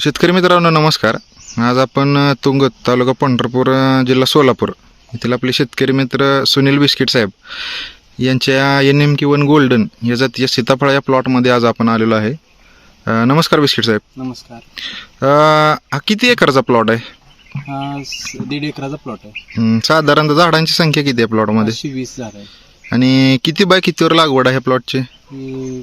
शेतकरी मित्रांनो नमस्कार. आज आपण अ, तुंगत तालुका पंढरपूर जिल्हा सोलापूर येथील आपले शेतकरी मित्र सुनील बिस्किट साहेब यांच्या एन एम वन गोल्डन या जातीच्या सीताफळ या प्लॉटमध्ये आज आपण आलेलो आहे. अ, नमस्कार बिस्किट साहेब. नमस्कार. अ, हा किती एकरचा प्लॉट आहे? हा स- दीड एकराचा प्लॉट आहे. साधारणतः झाडांची संख्या किती आहे प्लॉटमध्ये? वीस झाड आहे. आणि किती बाय कितीवर लागवड आहे प्लॉटची? ही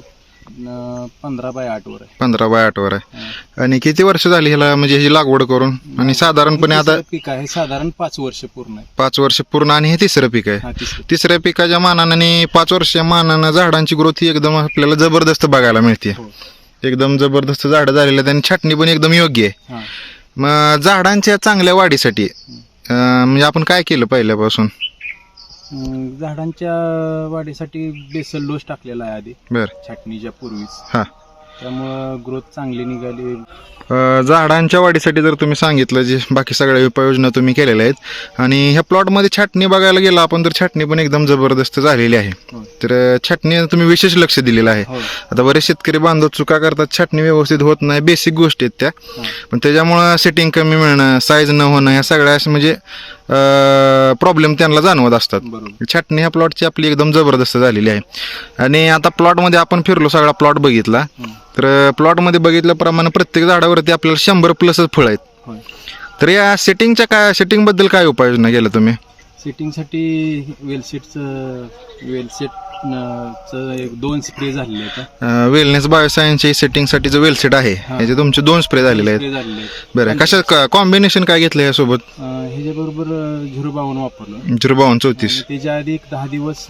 पंधरा बाय आठ वर आहे. पंधरा बाय आठवर आहे. हा. आणि किती वर्ष झाली ह्याला म्हणजे ह्याची लागवड करून? आणि साधारणपणे आता पीक आहे. साधारण पाच वर्ष पूर्ण आहे. पाच वर्ष पूर्ण आणि हे तिसरं पीक आहे. तिसरं तिसऱ्या पिकाच्या मानाने पाच वर्षाच्या मानानं झाडांची ग्रोथ ही एकदम आपल्याला जबरदस्त बघायला मिळते. हो. एकदम जबरदस्त झाडं झालेली आहेत आणि छाटणी पण एकदम योग्य आहे. हा. मग झाडांच्या चांगल्या वाढीसाठी अं, म्हणजे आपण काय केलं पहिल्यापासून? झाडांच्या वाढीसाठी बेसल डोस टाकलेला आहे आधी. बर. छाटणीच्या पूर्वीच. हा. त्यामुळं ग्रोथ चांगली निघाली. अं, झाडांच्या वाढीसाठी जर तुम्ही सांगितलं जे बाकी सगळ्या उपाययोजना तुम्ही केलेल्या आहेत आणि ह्या प्लॉटमध्ये छाटणी बघायला गेलं आपण तर छाटणी पण एकदम जबरदस्त झालेली आहे. हो. तर अं, छाटणी तुम्ही विशेष लक्ष दिलेलं आहे. हो. आता बरेच शेतकरी बांधव चुका करतात छाटणी व्यवस्थित होत नाही बेसिक गोष्टी आहेत त्या. हा. पण त्याच्यामुळं सेटिंग कमी मिळणं साईज न होणं ह्या सगळ्या अशा म्हणजे प्रॉब्लेम त्यांना जाणवत असतात. छाटणी ह्या प्लॉटची आपली एकदम जबरदस्त झालेली आहे. आणि आता प्लॉटमध्ये आपण फिरलो सगळा प्लॉट बघितला. तर प्लॉटमध्ये बघितल्याप्रमाणे प्रत्येक झाडावरती आपल्याला शंभर प्लसच फळ आहेत. तर या सेटिंगच्या काय सेटिंगबद्दल काय उपाययोजना केल्या तुम्ही? सेटिंगसाठी वेलसेटचं वेलसेट एक दोन स्प्रे झालेले आहेत वेलनेस बायोसायन्सच्या सेटिंगसाठी जो वेलसेट आहे हा. याचे तुमचे दोन स्प्रे झालेले आहेत. स्प्रे झालेले आहेत. बरं कशा कॉम्बिनेशन काय घेतलं यासोबत? अं, ह्याच्याबरोबर अं, झिरो बावन वापरलं. झिरो बावन्न चौतीस त्याच्या आधी एक दहा दिवस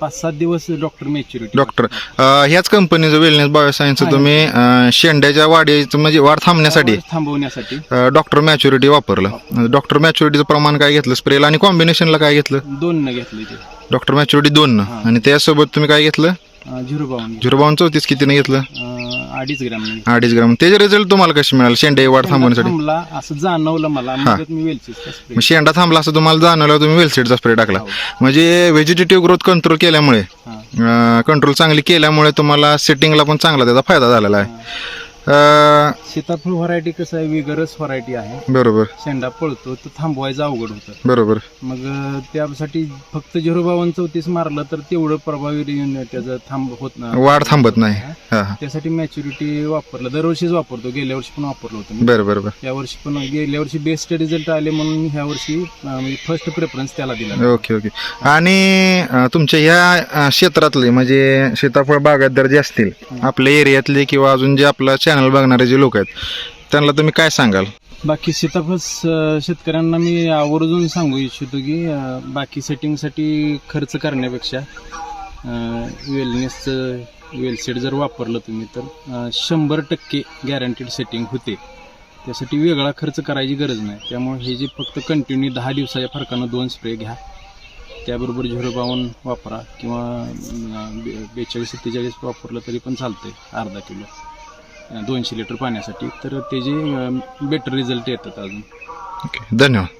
पाच सात दिवस डॉक्टर मॅच्युरिटी डॉक्टर अं, ह्याच कंपनीचं वेलनेस बायोसायन्सचं हा. तुम्ही अं, शेंड्याच्या वाढीचं म्हणजे वाढ थांबण्यासाठी थांबवण्यासाठी. डॉक्टर मॅच्युरिटी वापरलं. डॉक्टर मॅच्युरिटीचं प्रमाण काय घेतलं? स्प्रेला आणि कॉम्बिनेशनला काय घेतलं? दोन न घेतले ते. डॉक्टर मॅच्युरिटी दोन. आणि त्यासोबत तुम्ही काय घेतलं? झिरो बावन झिरो बावन्न चौतीस कितीने घेतलं? अडीच ग्रॅम. अडीच ग्राम. त्याचे रिझल्ट तुम्हाला कसे मिळाले? शेंडे वाढ थांबवण्यासाठी. असं जाणवलं मला. मग शेंडा थांबला असं तुम्हाला जाणवलं तुम्ही वेलसीडचा स्प्रे टाकला. हो. म्हणजे व्हेजिटेटिव्ह ग्रोथ कंट्रोल केल्यामुळे. कंट्रोल चांगली केल्यामुळे तुम्हाला सेटिंगला पण चांगला त्याचा फायदा झालेला आहे. अं, सीताफळ व्हरायटी कसं आहे? विगरस व्हरायटी आहे. बरोबर. शेंडा पळतो तर थांबवायचं अवघड होतं. बरोबर. मग अं, त्यासाठी फक्त झिरो बावन चौतीस मारलं तर तेवढं प्रभावी येऊन त्याचं थांब होत नाही वाढ थांबत नाही. हा? हा त्यासाठी मॅच्युरिटी वापरलं. दरवर्षीच वापरतो. गेल्या वर्षी पण वापरलं होतं मी. बरं बरं बरं. या वर्षी पण गेल्या वर्षी बेस्ट रिझल्ट आले म्हणून ह्या वर्षी अं, म्हणजे फर्स्ट प्रेफरन्स त्याला दिला. Okay okay. आणि अं, तुमच्या ह्या अं, क्षेत्रातले म्हणजे सीताफळ बागायतदार जे असतील आपल्या एरियातले किंवा अजून जे आपलं चॅनल बघणारे जे लोक आहेत त्यांना तुम्ही काय सांगाल? बाकी सीताफळ शेतकऱ्यांना मी आवर्जून सांगू इच्छितो की अं, बाकी सेटिंगसाठी खर्च करण्यापेक्षा वेलनेसचं वेलसेट जर वापरलं तुम्ही तर अं, शंभर टक्के गॅरंटीड सेटिंग होते. त्यासाठी वेगळा खर्च करायची गरज नाही. त्यामुळे हे जे फक्त कंटिन्यू दहा दिवसाच्या फरकानं दोन स्प्रे घ्या त्याबरोबर झिरो बावन वापरा किंवा बे- बेचाळीस सत्तेचाळीस वापरलं तरी पण चालतंय अर्धा किलो. दोनशे लिटर पाण्यासाठी तर त्याचे बेटर रिझल्ट येतात अजून. ओके धन्यवाद.